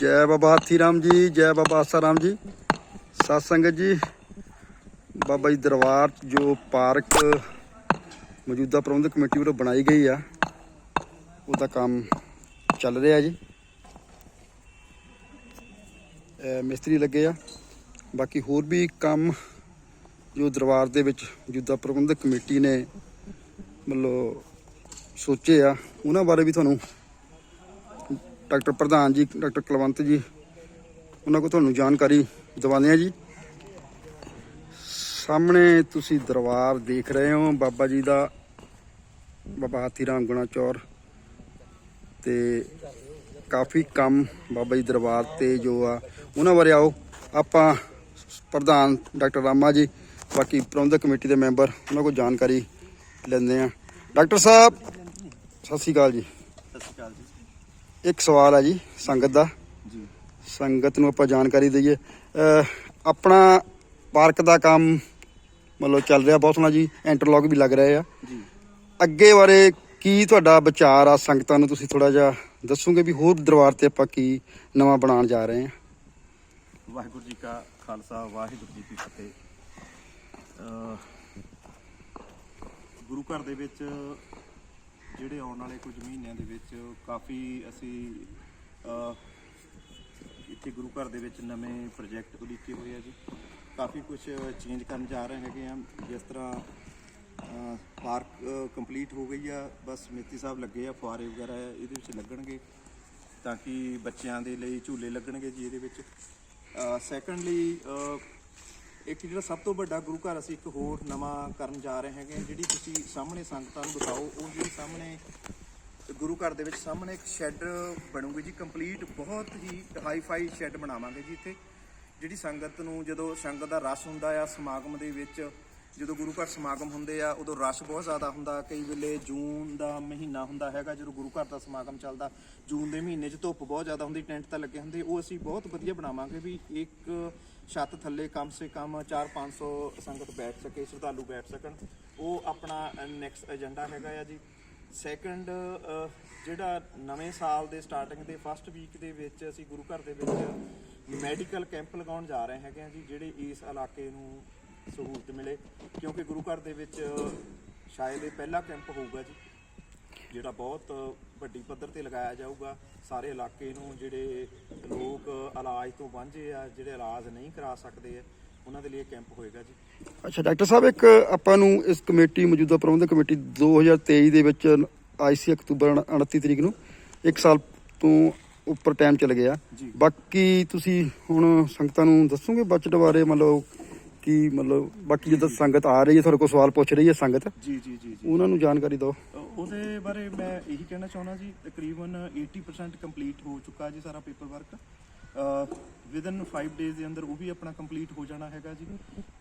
ਜੈ ਬਾਬਾ ਹਾਥੀ ਰਾਮ ਜੀ, ਜੈ ਬਾਬਾ ਆਸਾ ਰਾਮ ਜੀ। ਸਤ ਸੰਗਤ ਜੀ, ਬਾਬਾ ਜੀ ਦਰਬਾਰ ਜੋ ਪਾਰਕ ਮੌਜੂਦਾ ਪ੍ਰਬੰਧਕ ਕਮੇਟੀ ਵੱਲੋਂ ਬਣਾਈ ਗਈ ਆ, ਉਹਦਾ ਕੰਮ ਚੱਲ ਰਿਹਾ ਜੀ। ਮਿਸਤਰੀ ਲੱਗੇ ਆ। ਬਾਕੀ ਹੋਰ ਵੀ ਕੰਮ ਜੋ ਦਰਬਾਰ ਦੇ ਵਿੱਚ ਮੌਜੂਦਾ ਪ੍ਰਬੰਧਕ ਕਮੇਟੀ ਨੇ ਮਤਲਬ ਸੋਚੇ ਆ, ਉਹਨਾਂ ਬਾਰੇ ਵੀ ਤੁਹਾਨੂੰ ਡਾਕਟਰ ਪ੍ਰਧਾਨ ਜੀ, ਡਾਕਟਰ ਕੁਲਵੰਤ ਜੀ, ਉਹਨਾਂ ਕੋਲ ਤੁਹਾਨੂੰ ਜਾਣਕਾਰੀ ਦਿਵਾਉਂਦੇ ਆ ਜੀ। ਸਾਹਮਣੇ ਤੁਸੀਂ ਦਰਬਾਰ ਦੇਖ ਰਹੇ ਹੋ, ਬਾਬਾ ਜੀ ਦਾ, ਬਾਬਾ ਹਾਥੀ ਰਾਮ ਗੁਣਾ ਚੌਰ ਤੇ ਕਾਫੀ ਕੰਮ ਬਾਬਾ ਜੀ ਦਰਬਾਰ ਤੇ ਜੋ ਆ, ਉਹਨਾਂ ਬਾਰੇ ਆਓ। ਆਪਾਂ ਪ੍ਰਧਾਨ ਡਾਕਟਰ ਰਾਮਾ ਜੀ, ਬਾਕੀ ਪ੍ਰਬੰਧਕ ਕਮੇਟੀ ਦੇ ਮੈਂਬਰ, ਉਹਨਾਂ ਕੋਲ ਜਾਣਕਾਰੀ ਲੈਂਦੇ ਆ ਡਾਕਟਰ ਸਾਹਿਬ, ਸਤਿ ਸ਼੍ਰੀ ਅਕਾਲ ਜੀ। ਸਤਿ ਸ਼੍ਰੀ ਅਕਾਲ ਜੀ। ਇੱਕ ਸਵਾਲ ਹੈ ਜੀ ਸੰਗਤ ਦਾ। ਜੀ। ਸੰਗਤ ਨੂੰ ਆਪਾਂ ਜਾਣਕਾਰੀ ਦਈਏ। ਆਪਣਾ ਪਾਰਕ ਦਾ ਕੰਮ ਮਤਲਬ ਚੱਲ ਰਿਹਾ ਬਹੁਤ ਸੋਹਣਾ ਜੀ ਇੰਟਰਲੌਕ ਵੀ ਲੱਗ ਰਹੇ ਆ। ਜੀ। ਅੱਗੇ ਬਾਰੇ ਕੀ ਤੁਹਾਡਾ ਵਿਚਾਰ ਆ ਸੰਗਤਾਂ ਨੂੰ? ਤੁਸੀਂ ਥੋੜਾ ਜਿਹਾ ਦੱਸੋਗੇ ਵੀ ਹੋਰ ਦਰਬਾਰ ਤੇ ਆਪਾਂ ਕੀ ਨਵਾਂ ਬਣਾਉਣ ਜਾ ਰਹੇ ਹਾਂ ਵਾਹਿਗੁਰੂ ਜੀ ਕਾ ਖਾਲਸਾ ਵਾਹਿਗੁਰੂ ਜੀ ਕੀ ਫਤਿਹ। ਗੁਰੂ ਘਰ ਦੇ ਵਿੱਚ ਜਿਹੜੇ ਆਉਣ ਵਾਲੇ ਕੁਝ ਮਹੀਨਿਆਂ ਦੇ ਵਿੱਚ ਕਾਫੀ ਅਸੀਂ ਇੱਥੇ ਗੁਰੂ ਘਰ ਦੇ ਵਿੱਚ ਨਵੇਂ ਪ੍ਰੋਜੈਕਟ ਉਲੀਕੇ ਹੋਏ ਆ ਜੀ। ਕਾਫੀ ਕੁਝ ਚੇਂਜ ਕਰਨ ਜਾ ਰਹੇ ਹੈਗੇ ਆ। ਜਿਸ ਤਰ੍ਹਾਂ ਪਾਰਕ ਕੰਪਲੀਟ ਹੋ ਗਈ ਆ। ਬਸ ਮਿੱਤੀ ਸਾਹਿਬ ਲੱਗੇ ਆ, ਫੁਆਰੇ ਵਗੈਰਾ ਇਹਦੇ ਵਿੱਚ ਲੱਗਣਗੇ ਤਾਂ ਕਿ ਬੱਚਿਆਂ ਦੇ ਲਈ ਝੂਲੇ ਲੱਗਣਗੇ ਜੀ ਇਹਦੇ ਵਿੱਚ। ਸੈਕੰਡਲੀ ਇੱਕ ਜਿਹੜਾ ਸਭ ਤੋਂ ਵੱਡਾ ਗੁਰੂ ਘਰ ਅਸੀਂ ਇੱਕ ਹੋਰ ਨਵਾਂ ਕਰਨ ਜਾ ਰਹੇ ਹੈਗੇ ਹਾਂ। ਜਿਹੜੀ ਤੁਸੀਂ ਸਾਹਮਣੇ ਸੰਗਤਾਂ ਨੂੰ ਦਿਖਾਓ, ਉਹ ਜਿਹੜੀ ਸਾਹਮਣੇ ਗੁਰੂ ਘਰ ਦੇ ਵਿੱਚ ਸਾਹਮਣੇ ਇੱਕ ਸ਼ੈੱਡ ਬਣੂਗੀ ਜੀ ਕੰਪਲੀਟ ਬਹੁਤ ਹੀ ਹਾਈ-ਫਾਈ ਸ਼ੈੱਡ ਬਣਾਵਾਂਗੇ ਜੀ ਇੱਥੇ, ਜਿਹੜੀ ਸੰਗਤ ਨੂੰ ਜਦੋਂ ਸੰਗਤ ਦਾ ਰਸ਼ ਹੁੰਦਾ ਆ ਸਮਾਗਮ ਦੇ ਵਿੱਚ ਜਦੋਂ ਗੁਰੂ ਘਰ ਸਮਾਗਮ ਹੁੰਦੇ ਆ, ਉਦੋਂ ਰਸ਼ ਬਹੁਤ ਜ਼ਿਆਦਾ ਹੁੰਦਾ। ਕਈ ਵੇਲੇ ਜੂਨ ਦਾ ਮਹੀਨਾ ਹੁੰਦਾ ਹੈਗਾ, ਜਦੋਂ ਗੁਰੂ ਘਰ ਦਾ ਸਮਾਗਮ ਚੱਲਦਾ, ਜੂਨ ਦੇ ਮਹੀਨੇ 'ਚ ਧੁੱਪ ਬਹੁਤ ਜ਼ਿਆਦਾ ਹੁੰਦੀ, ਟੈਂਟ ਤਾਂ ਲੱਗੇ ਹੁੰਦੇ। ਉਹ ਅਸੀਂ ਬਹੁਤ ਵਧੀਆ ਬਣਾਵਾਂਗੇ ਵੀ ਇੱਕ ਛੱਤ ਥੱਲੇ ਕਮ ਸੇ ਕਮ 4-500 ਸੰਗਤ ਬੈਠ ਸਕੇ, ਸ਼ਰਧਾਲੂ ਬੈਠ ਸਕਣ। ਉਹ ਆਪਣਾ ਨੈਕਸਟ ਏਜੰਡਾ ਹੈਗਾ ਆ ਜੀ। ਸੈਕੰਡ ਜਿਹੜਾ ਨਵੇਂ ਸਾਲ ਦੇ ਸਟਾਰਟਿੰਗ ਦੇ ਫਸਟ ਵੀਕ ਦੇ ਵਿੱਚ ਅਸੀਂ ਗੁਰੂ ਘਰ ਦੇ ਵਿੱਚ ਮੈਡੀਕਲ ਕੈਂਪ ਲਗਾਉਣ ਜਾ ਰਹੇ ਹੈਗੇ ਆ ਜੀ, ਜਿਹੜੇ ਇਸ ਇਲਾਕੇ ਨੂੰ ਸਹੂਲਤ ਮਿਲੇ ਕਿਉਂਕਿ ਗੁਰੂ ਘਰ ਦੇ ਵਿੱਚ ਸ਼ਾਇਦ ਇਹ ਪਹਿਲਾ ਕੈਂਪ ਹੋਊਗਾ ਜੀ ਜਿਹੜਾ ਬਹੁਤ ਵੱਡੀ ਪੱਧਰ ਤੇ ਲਗਾਇਆ ਜਾਊਗਾ। ਸਾਰੇ ਇਲਾਕੇ ਨੂੰ ਜਿਹੜੇ ਲੋਕ ਇਲਾਜ ਤੋਂ ਵਾਂਝੇ ਆ ਜਿਹੜੇ ਇਲਾਜ ਨਹੀਂ ਕਰਾ ਸਕਦੇ ਆ ਉਹਨਾਂ ਦੇ ਲਈ ਇਹ ਕੈਂਪ ਹੋਏਗਾ ਜੀ। ਅੱਛਾ ਡਾਕਟਰ ਸਾਹਿਬ ਇੱਕ ਆਪਾਂ ਨੂੰ ਇਸ ਕਮੇਟੀ ਮੌਜੂਦਾ ਪ੍ਰਬੰਧਕ ਕਮੇਟੀ 2023 ਦੇ ਵਿੱਚ ਆਈ ਸੀ ਅਕਤੂਬਰ 29 ਤਰੀਕ ਨੂੰ ਇੱਕ ਸਾਲ ਤੋਂ ਉੱਪਰ ਟਾਈਮ ਚੱਲ ਗਿਆ। ਬਾਕੀ ਤੁਸੀਂ ਹੁਣ ਸੰਗਤਾਂ ਨੂੰ ਦੱਸੋਗੇ ਬਜਟ ਬਾਰੇ ਮਤਲਬ ਕੀ ਮਤਲਬ ਬਾਕੀ ਜਦੋਂ ਸੰਗਤ ਆ ਰਹੀ ਹੈ ਤੁਹਾਡੇ ਕੋਲ ਸਵਾਲ ਪੁੱਛ ਰਹੀ ਹੈ ਸੰਗਤ ਜੀ ਜੀ ਜੀ ਜੀ। ਉਹਨਾਂ ਨੂੰ ਜਾਣਕਾਰੀ ਦਿਓ। ਉਹਦੇ ਬਾਰੇ ਮੈਂ ਇਹੀ ਕਹਿਣਾ ਚਾਹੁੰਦਾ ਜੀ ਤਕਰੀਬਨ 80% ਕੰਪਲੀਟ ਹੋ ਚੁੱਕਾ ਜੀ ਸਾਰਾ ਪੇਪਰ ਵਰਕ ਵਿਦਨ 5 ਡੇਜ਼ ਦੇ ਅੰਦਰ ਉਹ ਵੀ ਆਪਣਾ ਕੰਪਲੀਟ ਹੋ ਜਾਣਾ ਹੈਗਾ ਜੀ।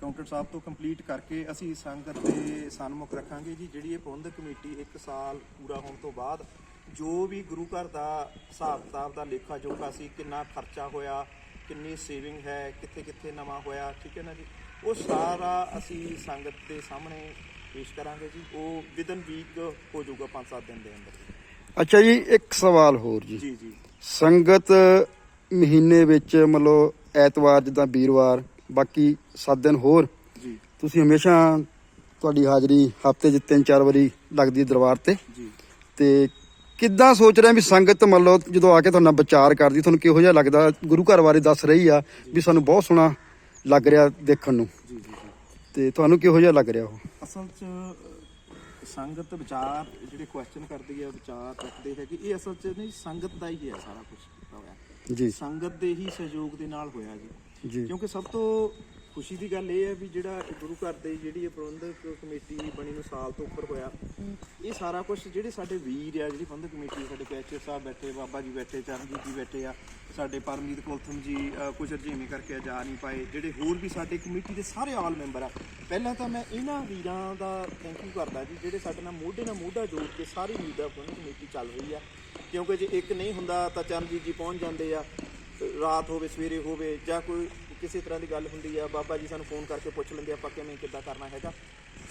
ਕਾਊਂਟਰ ਸਾਹਿਬ ਤੋਂ ਕੰਪਲੀਟ ਕਰਕੇ ਅਸੀਂ ਸੰਗਤ ਦੇ ਸਨਮੁਖ ਰੱਖਾਂਗੇ ਜੀ ਜਿਹੜੀ ਇਹ ਪ੍ਰਬੰਧਕ ਕਮੇਟੀ 1 ਸਾਲ ਪੂਰਾ ਹੋਣ ਤੋਂ ਬਾਅਦ ਜੋ ਵੀ ਗੁਰੂ ਘਰ ਦਾ ਹਿਸਾਬ ਕਿਤਾਬ ਦਾ ਲੇਖਾ ਜੋਖਾ ਸੀ ਕਿੰਨਾ ਖਰਚਾ ਹੋਇਆ ਕਿੰਨੀ ਸੇਵਿੰਗ ਹੈ ਕਿੱਥੇ ਕਿੱਥੇ ਨਵਾਂ ਹੋਇਆ ਠੀਕ ਹੈ ਨਾ ਜੀ? ਉਹ ਸਾਰਾ ਅਸੀਂ ਸੰਗਤ ਦੇ ਸਾਹਮਣੇ ਪੇਸ਼ ਕਰਾਂਗੇ ਜੀ। ਉਹ ਵਿਦਨ ਵੀਕ ਹੋ ਜਾਊਗਾ 5-7 ਦਿਨ ਦੇ ਅੰਦਰ। ਅੱਛਾ ਜੀ ਇੱਕ ਸਵਾਲ ਹੋਰ ਜੀ। ਜੀ ਜੀ। ਸੰਗਤ ਮਹੀਨੇ ਵਿੱਚ ਮਤਲਬ ਐਤਵਾਰ ਜਿੱਦਾਂ ਵੀਰਵਾਰ ਬਾਕੀ 7 ਦਿਨ ਹੋਰ। ਜੀ। ਤੁਸੀਂ ਹਮੇਸ਼ਾ ਤੁਹਾਡੀ ਹਾਜ਼ਰੀ ਹਫ਼ਤੇ 'ਚ ਤਿੰਨ ਚਾਰ ਵਾਰੀ ਲੱਗਦੀ ਹੈ ਦਰਬਾਰ ਤੇ। ਜੀ। ਤੇ ਕਿੱਦਾਂ ਸੋਚ ਰਹੇ ਆ ਵੀ ਸੰਗਤ ਮੰਨ ਲਓ ਜਦੋਂ ਆ ਕੇ ਤੁਹਾਡੇ ਵਿਚਾਰ ਕਰਦੀ ਤੁਹਾਨੂੰ ਕਿਹੋ ਜਿਹਾ ਲੱਗਦਾ? ਗੁਰੂ ਘਰ ਬਾਰੇ ਦੱਸ ਰਹੀ ਆ ਵੀ ਸਾਨੂੰ ਬਹੁਤ ਸੋਹਣਾ ਲੱਗ ਰਿਹਾ ਦੇਖਣ ਨੂੰ। ਜੀ ਜੀ ਜੀ। ਤੇ ਤੁਹਾਨੂੰ ਕਿਹੋ ਜਿਹਾ ਲੱਗ ਰਿਹਾ ਉਹ? ਅਸਲ 'ਚ ਸੰਗਤ ਵਿਚਾਰ ਜਿਹੜੇ ਕੁਐਸਚਨ ਕਰਦੀ ਹੈ ਵਿਚਾਰ ਰੱਖਦੇ ਹੈ ਕਿ ਇਹ ਅਸਲ 'ਚ ਨਹੀਂ ਸੰਗਤ ਦਾ ਹੀ ਹੈ ਸਾਰਾ ਕੁਝ ਕੀਤਾ ਹੋਇਆ। ਜੀ। ਸੰਗਤ ਦੇ ਹੀ ਸਹਿਯੋਗ ਦੇ ਨਾਲ ਹੋਇਆ ਜੀ। ਜੀ। ਕਿਉਂਕਿ ਸਭ ਤੋਂ ਖੁਸ਼ੀ ਦੀ ਗੱਲ ਇਹ ਹੈ ਵੀ ਜਿਹੜਾ ਗੁਰੂ ਘਰ ਦੇ ਜਿਹੜੀ ਇਹ ਪ੍ਰਬੰਧਕ ਕਮੇਟੀ ਬਣੀ ਨੂੰ ਸਾਲ ਤੋਂ ਉੱਪਰ ਹੋਇਆ ਇਹ ਸਾਰਾ ਕੁਝ ਜਿਹੜੇ ਸਾਡੇ ਵੀਰ ਆ ਜਿਹੜੀ ਪ੍ਰਬੰਧਕ ਕਮੇਟੀ ਸਾਡੇ ਕੈਚਰ ਸਾਹਿਬ ਬੈਠੇ ਬਾਬਾ ਜੀ ਬੈਠੇ ਚਰਨਜੀਤ ਜੀ ਬੈਠੇ ਆ ਸਾਡੇ ਪਰਮਜੀਤ ਕੁਲਥਮ ਜੀ ਕੁਝ ਰਜੀਮੇ ਕਰਕੇ ਜਾ ਨਹੀਂ ਪਾਏ ਜਿਹੜੇ ਹੋਰ ਵੀ ਸਾਡੇ ਕਮੇਟੀ ਦੇ ਸਾਰੇ ਆਲ ਮੈਂਬਰ ਆ। ਪਹਿਲਾਂ ਤਾਂ ਮੈਂ ਇਹਨਾਂ ਵੀਰਾਂ ਦਾ ਥੈਂਕ ਯੂ ਕਰਦਾ ਜੀ ਜਿਹੜੇ ਸਾਡੇ ਨਾਲ ਮੋਢੇ ਨਾਲ ਮੋਢਾ ਜੋੜ ਕੇ ਸਾਰੀ ਵੀਰ ਦਾ ਪ੍ਰਬੰਧਕ ਕਮੇਟੀ ਚੱਲ ਰਹੀ ਆ। ਕਿਉਂਕਿ ਜੇ ਇੱਕ ਨਹੀਂ ਹੁੰਦਾ ਤਾਂ ਚਰਨਜੀਤ ਜੀ ਪਹੁੰਚ ਜਾਂਦੇ ਆ ਰਾਤ ਹੋਵੇ ਸਵੇਰੇ ਹੋਵੇ ਜਾਂ ਕੋਈ ਕਿਸੇ ਤਰ੍ਹਾਂ ਦੀ ਗੱਲ ਹੁੰਦੀ ਆ ਬਾਬਾ ਜੀ ਸਾਨੂੰ ਫੋਨ ਕਰਕੇ ਪੁੱਛ ਲੈਂਦੇ ਆ, ਆਪਾਂ ਕਿਵੇਂ ਕਿੱਦਾਂ ਕਰਨਾ ਹੈਗਾ।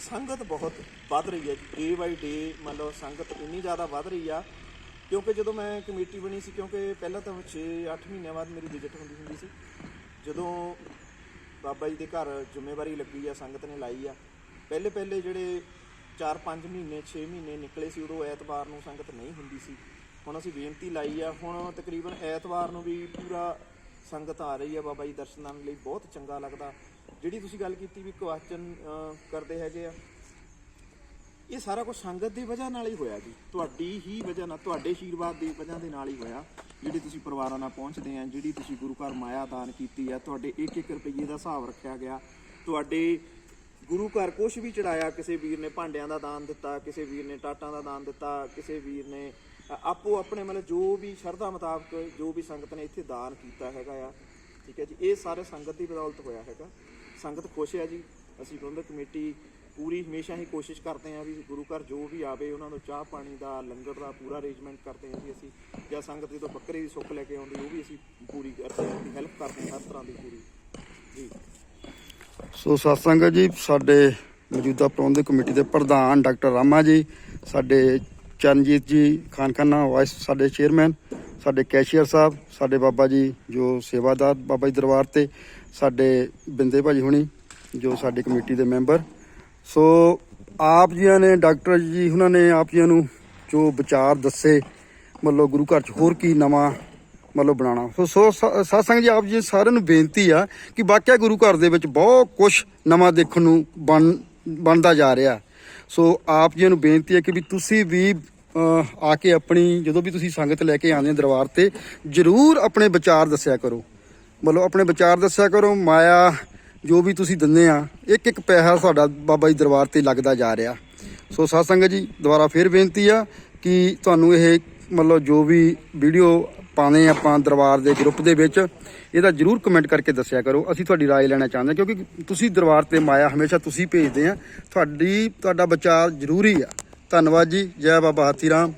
ਸੰਗਤ ਬਹੁਤ ਵੱਧ ਰਹੀ ਹੈ ਜੀ ਡੇ ਬਾਈ ਡੇ ਮੰਨ ਲਓ ਸੰਗਤ ਇੰਨੀ ਜ਼ਿਆਦਾ ਵੱਧ ਰਹੀ ਆ ਕਿਉਂਕਿ ਜਦੋਂ ਮੈਂ ਕਮੇਟੀ ਬਣੀ ਸੀ ਕਿਉਂਕਿ ਪਹਿਲਾਂ ਤਾਂ 6-8 ਮਹੀਨਿਆਂ ਬਾਅਦ ਮੇਰੀ ਵਿਜ਼ਿਟ ਹੁੰਦੀ ਹੁੰਦੀ ਸੀ ਜਦੋਂ ਬਾਬਾ ਜੀ ਦੇ ਘਰ ਜ਼ਿੰਮੇਵਾਰੀ ਲੱਗੀ ਆ ਸੰਗਤ ਨੇ ਲਾਈ ਆ ਪਹਿਲੇ ਪਹਿਲੇ ਜਿਹੜੇ 4-5 ਮਹੀਨੇ 6 ਮਹੀਨੇ ਨਿਕਲੇ ਸੀ ਉਦੋਂ ਐਤਵਾਰ ਨੂੰ ਸੰਗਤ ਨਹੀਂ ਹੁੰਦੀ ਸੀ। ਹੁਣ ਅਸੀਂ ਬੇਨਤੀ ਲਾਈ ਆ ਹੁਣ ਤਕਰੀਬਨ ਐਤਵਾਰ ਨੂੰ ਵੀ ਪੂਰਾ ਸੰਗਤ ਆ ਰਹੀ ਹੈ ਬਾਬਾ ਜੀ ਦਰਸ਼ਨਾਂ ਲਈ, ਬਹੁਤ ਚੰਗਾ ਲੱਗਦਾ। ਜਿਹੜੀ ਤੁਸੀਂ ਗੱਲ ਕੀਤੀ ਵੀ ਕੁਐਸਚਨ ਕਰਦੇ ਹੈਗੇ ਆ, ਇਹ ਸਾਰਾ ਕੁਝ ਸੰਗਤ ਦੀ ਵਜ੍ਹਾ ਨਾਲ ਹੀ ਹੋਇਆ ਜੀ। ਤੁਹਾਡੀ ਹੀ ਵਜ੍ਹਾ ਨਾਲ, ਤੁਹਾਡੇ ਆਸ਼ੀਰਵਾਦ ਦੀ ਵਜ੍ਹਾ ਦੇ ਨਾਲ ਹੀ ਹੋਇਆ। ਜਿਹੜੀ ਤੁਸੀਂ ਪਰਿਵਾਰਾਂ ਨਾਲ ਪਹੁੰਚਦੇ ਆ, ਜਿਹੜੀ ਤੁਸੀਂ ਗੁਰੂ ਘਰ ਮਾਇਆ ਦਾਨ ਕੀਤੀ ਆ, ਤੁਹਾਡੇ 1-1 ਰੁਪਏ ਦਾ ਹਿਸਾਬ ਰੱਖਿਆ ਗਿਆ। ਤੁਹਾਡੇ ਗੁਰੂ ਘਰ ਕੁਝ ਵੀ ਚੜਾਇਆ, ਕਿਸੇ ਵੀਰ ਨੇ ਭਾਂਡਿਆਂ ਦਾ ਦਾਨ ਦਿੱਤਾ, ਕਿਸੇ ਵੀਰ ਨੇ ਟਾਟਾਂ ਦਾ ਦਾਨ ਦਿੱਤਾ, ਕਿਸੇ ਵੀਰ ਨੇ ਆਪੋ ਆਪਣੇ ਮਤਲਬ ਜੋ ਵੀ ਸ਼ਰਧਾ ਮੁਤਾਬਕ ਜੋ ਵੀ ਸੰਗਤ ਨੇ ਇੱਥੇ ਦਾਨ ਕੀਤਾ ਹੈਗਾ ਆ, ਠੀਕ ਹੈ ਜੀ, ਇਹ ਸਾਰੇ ਸੰਗਤ ਦੀ ਬਦੌਲਤ ਹੋਇਆ ਹੈਗਾ। ਸੰਗਤ ਖੁਸ਼ ਹੈ ਜੀ, ਅਸੀਂ ਪ੍ਰਬੰਧਕ ਕਮੇਟੀ ਪੂਰੀ ਹਮੇਸ਼ਾ ਹੀ ਕੋਸ਼ਿਸ਼ ਕਰਦੇ ਹਾਂ ਵੀ ਗੁਰੂ ਘਰ ਜੋ ਵੀ ਆਵੇ, ਉਹਨਾਂ ਨੂੰ ਚਾਹ ਪਾਣੀ ਦਾ, ਲੰਗਰ ਦਾ ਪੂਰਾ ਅਰੇਂਜਮੈਂਟ ਕਰਦੇ ਹਾਂ ਜੀ ਅਸੀਂ, ਜਾਂ ਸੰਗਤ ਜਦੋਂ ਬੱਕਰੇ ਦੀ ਸੁੱਖ ਲੈ ਕੇ ਆਉਂਦੀ, ਉਹ ਵੀ ਅਸੀਂ ਪੂਰੀ ਕਰਦੇ ਹਾਂ ਦੀ ਹੈਲਪ ਕਰਦੇ ਹਾਂ ਹਰ ਤਰ੍ਹਾਂ ਦੀ ਪੂਰੀ। ਜੀ। ਸੋ ਸਤਸੰਗ ਜੀ, ਸਾਡੇ ਮੌਜੂਦਾ ਪ੍ਰਬੰਧਕ ਕਮੇਟੀ ਦੇ ਪ੍ਰਧਾਨ ਡਾਕਟਰ ਰਾਮਾ ਜੀ, ਸਾਡੇ ਚਰਨਜੀਤ ਜੀ ਖਾਨਖਾਨਾ ਵਾਈਸ ਸਾਡੇ ਚੇਅਰਮੈਨ ਸਾਡੇ ਕੈਸ਼ੀਅਰ ਸਾਹਿਬ, ਸਾਡੇ ਬਾਬਾ ਜੀ ਜੋ ਸੇਵਾਦਾਰ ਬਾਬਾ ਜੀ ਦਰਬਾਰ ਤੇ, ਸਾਡੇ ਬਿੰਦੇ ਭਾਜੀ ਹੁਣੀ, ਜੋ ਸਾਡੀ ਕਮੇਟੀ ਦੇ ਮੈਂਬਰ ਸੋ ਆਪ ਜੀਆਂ ਨੇ, ਡਾਕਟਰ ਜੀ ਉਹਨਾਂ ਨੇ ਆਪ ਜੀਆਂ ਨੂੰ ਜੋ ਵਿਚਾਰ ਦੱਸੇ, ਮਤਲਬ ਗੁਰੂ ਘਰ ਚ ਹੋਰ ਕੀ ਨਵਾਂ ਮਤਲਬ ਬਣਾਉਣਾ। ਸੋ ਸੋ ਸ- ਸਤਸੰਗ ਜੀ, ਆਪ ਜੀ ਸਾਰਿਆਂ ਨੂੰ ਬੇਨਤੀ ਆ ਕਿ ਵਾਕਿਆ ਗੁਰੂ ਘਰ ਦੇ ਵਿੱਚ ਬਹੁਤ ਕੁਝ ਨਵਾਂ ਦੇਖਣ ਨੂੰ ਬਣ, ਬਣਦਾ ਜਾ ਰਿਹਾ। ਸੋ ਆਪ ਜੀ ਨੂੰ ਬੇਨਤੀ ਹੈ ਕਿ ਵੀ ਤੁਸੀਂ ਵੀ ਆ ਕੇ ਆਪਣੀ ਜਦੋਂ ਵੀ ਤੁਸੀਂ ਸੰਗਤ ਲੈ ਕੇ ਆਉਂਦੇ ਹੋ ਦਰਬਾਰ ਤੇ ਜਰੂਰ ਆਪਣੇ ਵਿਚਾਰ ਦੱਸਿਆ ਕਰੋ ਮਤਲਬ ਆਪਣੇ ਵਿਚਾਰ ਦੱਸਿਆ ਕਰੋ ਮਾਇਆ ਜੋ ਵੀ ਤੁਸੀਂ ਦਿੰਦੇ ਆ ਇੱਕ ਇੱਕ ਪੈਸਾ ਤੁਹਾਡਾ ਬਾਬਾ ਜੀ ਦਰਬਾਰ ਤੇ ਲੱਗਦਾ ਜਾ ਰਿਹਾ ਸੋ ਸਾਧ ਸੰਗਤ ਜੀ ਦੁਬਾਰਾ ਫੇਰ ਬੇਨਤੀ ਆ ਕਿ ਤੁਹਾਨੂੰ ਇਹ ਮਤਲਬ ਜੋ ਵੀ ਵੀਡੀਓ ਪਾਉਂਦੇ ਆਪਾਂ ਦਰਬਾਰ ਦੇ ਗਰੁੱਪ ਦੇ ਵਿੱਚ ਇਹਦਾ ਜਰੂਰ ਕਮੈਂਟ ਕਰਕੇ ਦੱਸਿਆ ਕਰੋ ਅਸੀਂ ਤੁਹਾਡੀ رائے ਲੈਣਾ ਚਾਹੁੰਦੇ ਹਾਂ ਕਿਉਂਕਿ ਤੁਸੀਂ ਦਰਬਾਰ ਤੇ ਮਾਇਆ ਹਮੇਸ਼ਾ ਤੁਸੀਂ ਭੇਜਦੇ ਆ ਤੁਹਾਡੀ ਤੁਹਾਡਾ ਵਿਚਾਰ ਜ਼ਰੂਰੀ ਆ ਧੰਨਵਾਦ ਜੀ। ਜੈ ਬਾਬਾ ਹਾਥੀ ਰਾਮ।